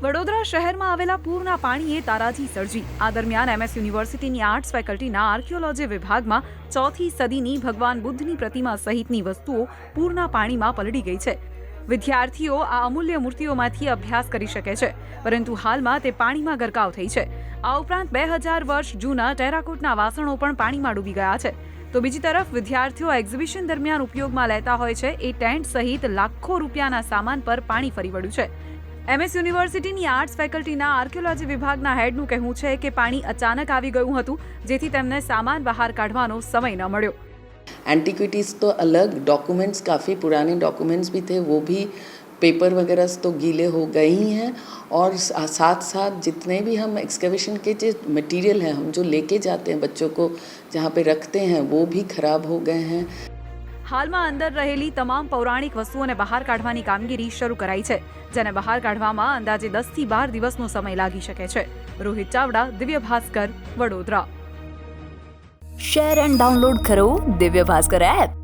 વડોદરા શહેરમાં આવેલા પૂરના પાણીએ તારાજી સર્જી. આ દરમિયાન એમએસ યુનિવર્સિટીની આર્ટ્સ ફેકલ્ટીના આર્કિયોલોજી વિભાગમાં ચોથી સદીની ભગવાન બુદ્ધની પ્રતિમા સહિતની વસ્તુઓ પૂરના પાણીમાં પલળી ગઈ છે. વિદ્યાર્થીઓ આ અમૂલ્ય મૂર્તિઓમાંથી અભ્યાસ કરી શકે છે, પરંતુ હાલમાં તે પાણીમાં ગરકાવ થઈ છે. આ ઉપરાંત બે હજાર વર્ષ જૂના ટેરાકોટના વાસણો પણ પાણીમાં ડૂબી ગયા છે. તો બીજી તરફ વિદ્યાર્થીઓ એક્ઝિબિશન દરમિયાન ઉપયોગમાં લેતા હોય છે એ ટેન્ટ સહિત લાખો રૂપિયાના સામાન પર પાણી ફરી વળ્યું છે. એમએસ યુનિવર્સિટીની આર્ટ્સ ફેકલ્ટીના આર્કિયોલોજી વિભાગના હેડનું કહેવું છે કે પાણી અચાનક આવી ગયું હતું જેથી તેમને સામાન બહાર કાઢવાનો સમય ન મળ્યો एंटिक्विटीज़ तो अलग डॉक्यूमेंट्स काफ़ी पुराने डॉक्यूमेंट्स भी थे वो भी पेपर वगैरह तो गीले हो गए ही हैं और सा- साथ साथ जितने भी हम एक्सकवेशन के जो मटेरियल हैं हम जो लेके जाते हैं बच्चों को जहाँ पे रखते हैं वो भी ख़राब हो गए हैं હાલમાં અંદર રહેલી તમામ પૌરાણિક વસ્તુઓને બહાર કાઢવાની કામગીરી શરૂ કરાઈ છે, જેને બહાર કાઢવામાં અંદાજે દસથી બાર દિવસનો સમય લાગી શકે છે. Rohit Chavda, Divya Bhaskar, Vadodara. Share and download કરો દિવ્ય ભાસ્કર એપ.